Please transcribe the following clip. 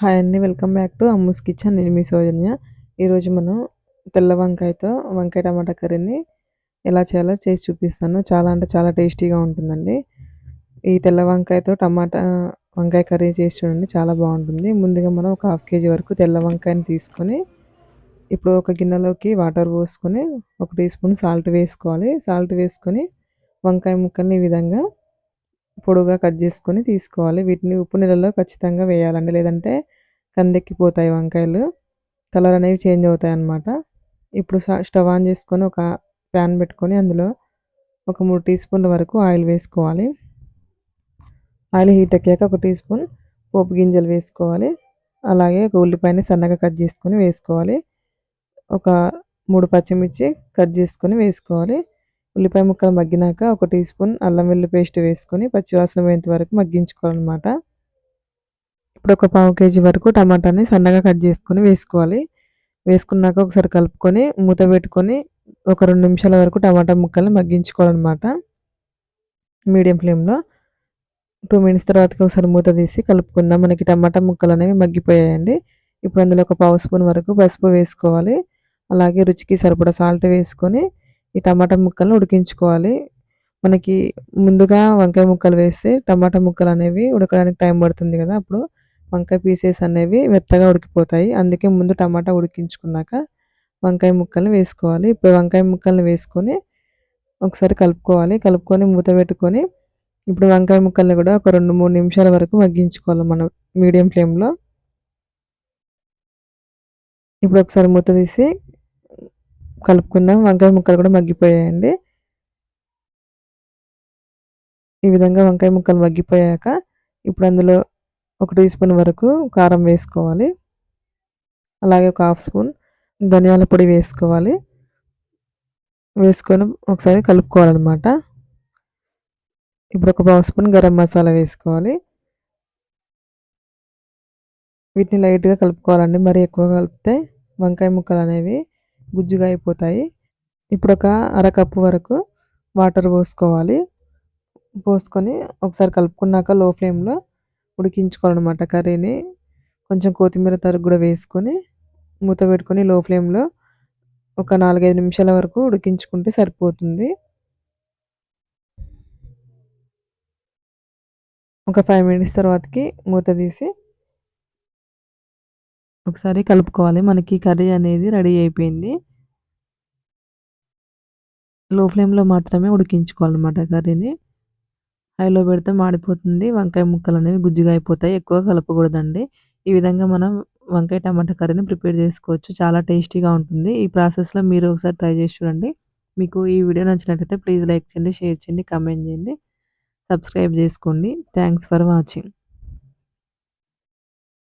Hi అండి. Welcome back to Ammu's kitchen. నేను మీ సౌజన్య. ఈరోజు మనం తెల్ల వంకాయతో వంకాయ టమాటా కర్రీని ఎలా చేయాలో చేసి చూపిస్తాను. చాలా అంటే చాలా టేస్టీగా ఉంటుందండి. ఈ తెల్ల వంకాయతో టమాటా వంకాయ కర్రీ చేసి చూడండి చాలా బాగుంటుంది. ముందుగా మనం ఒక హాఫ్ కేజీ వరకు తెల్ల వంకాయని తీసుకొని ఇప్పుడు ఒక గిన్నెలోకి వాటర్ పోసుకొని ఒక టీ స్పూన్ సాల్ట్ వేసుకోవాలి. సాల్ట్ వేసుకొని వంకాయ ముక్కల్ని ఈ విధంగా పొడుగా కట్ చేసుకొని తీసుకోవాలి. వీటిని ఉప్పు నీళ్ళలో ఖచ్చితంగా వేయాలండి. లేదంటే కందెక్కిపోతాయి వంకాయలు. కలర్ అనేవి చేంజ్ అవుతాయి అన్నమాట. ఇప్పుడు స్టవ్ ఆన్ చేసుకొని ఒక ప్యాన్ పెట్టుకొని అందులో ఒక మూడు టీ స్పూన్ల వరకు ఆయిల్ వేసుకోవాలి. ఆయిల్ హీట్ ఎక్కాక ఒక టీ స్పూన్ పోపు గింజలు వేసుకోవాలి. అలాగే ఒక ఉల్లిపాయని సన్నగా కట్ చేసుకొని వేసుకోవాలి. ఒక మూడు పచ్చిమిర్చి కట్ చేసుకొని వేసుకోవాలి. ఉల్లిపాయ ముక్కలు మగ్గినాక ఒక టీ స్పూన్ అల్లం వెల్లుల్లి పేస్ట్ వేసుకొని పచ్చివాసన పోయేంత వరకు మగ్గించుకోవాలన్నమాట. ఇప్పుడు ఒక పావు కేజీ వరకు టమాటాని సన్నగా కట్ చేసుకొని వేసుకోవాలి. వేసుకున్నాక ఒకసారి కలుపుకొని మూత పెట్టుకొని ఒక రెండు నిమిషాల వరకు టమాటా ముక్కల్ని మగ్గించుకోవాలన్నమాట. మీడియం ఫ్లేమ్లో టూ మినిట్స్ తర్వాతకి ఒకసారి మూత తీసి కలుపుకుందాం. మనకి టమాటా ముక్కలు అనేవి మగ్గిపోయాయండి. ఇప్పుడు అందులో ఒక పావు స్పూన్ వరకు పసుపు వేసుకోవాలి. అలాగే రుచికి సరిపడా సాల్ట్ వేసుకొని ఈ టమాటా ముక్కలను ఉడికించుకోవాలి. మనకి ముందుగా వంకాయ ముక్కలు వేస్తే టమాటా ముక్కలు అనేవి ఉడకడానికి టైం పడుతుంది కదా అప్పుడు. వంకాయ పీసెస్ అనేవి మెత్తగా ఉడికిపోతాయి. అందుకే ముందు టమాటా ఉడికించుకున్నాక వంకాయ ముక్కల్ని వేసుకోవాలి. ఇప్పుడు వంకాయ ముక్కల్ని వేసుకొని ఒకసారి కలుపుకోవాలి. కలుపుకొని మూత పెట్టుకొని ఇప్పుడు వంకాయ ముక్కల్ని కూడా ఒక రెండు మూడు నిమిషాల వరకు మగ్గించుకోవాలి మనం మీడియం ఫ్లేమ్లో. ఇప్పుడు ఒకసారి మూత తీసి కలుపుకుందాం. వంకాయ ముక్కలు కూడా మగ్గిపోయాయండి. ఈ విధంగా వంకాయ ముక్కలు మగ్గిపోయాక ఇప్పుడు అందులో ఒక టీ స్పూన్ వరకు కారం వేసుకోవాలి. అలాగే ఒక హాఫ్ స్పూన్ ధనియాల పొడి వేసుకోవాలి. వేసుకొని ఒకసారి కలుపుకోవాలన్నమాట. ఇప్పుడు ఒక పావు స్పూన్ గరం మసాలా వేసుకోవాలి. వీటిని లైట్గా కలుపుకోవాలండి. మరి ఎక్కువ కలిపితే వంకాయ ముక్కలు అనేవి గుజ్జుగా అయిపోతాయి. ఇప్పుడు ఒక అరకప్పు వరకు వాటర్ పోసుకోవాలి. పోసుకొని ఒకసారి కలుపుకున్నాక లో ఫ్లేమ్లో ఉడికించుకోవాలన్నమాట కర్రీని. కొంచెం కొత్తిమీర తరుగు కూడా వేసుకొని మూత పెట్టుకొని లో ఫ్లేమ్లో ఒక నాలుగైదు నిమిషాల వరకు ఉడికించుకుంటే సరిపోతుంది. ఒక ఫైవ్ మినిట్స్ తర్వాతకి మూత తీసి ఒకసారి కలుపుకోవాలి. మనకి కర్రీ అనేది రెడీ అయిపోయింది. లో ఫ్లేమ్లో మాత్రమే ఉడికించుకోవాలన్నమాట కర్రీని. హైలో పెడితే మాడిపోతుంది. వంకాయ ముక్కలు అనేవి గుజ్జుగా అయిపోతాయి. ఎక్కువ కలపకూడదండి. ఈ విధంగా మనం వంకాయ టమాటా కర్రీని ప్రిపేర్ చేసుకోవచ్చు. చాలా టేస్టీగా ఉంటుంది. ఈ ప్రాసెస్లో మీరు ఒకసారి ట్రై చేసి చూడండి. మీకు ఈ వీడియో నచ్చినట్లయితే ప్లీజ్ లైక్ చేయండి షేర్ చేయండి కమెంట్ చేయండి. సబ్స్క్రైబ్ చేసుకోండి. Thanks for watching.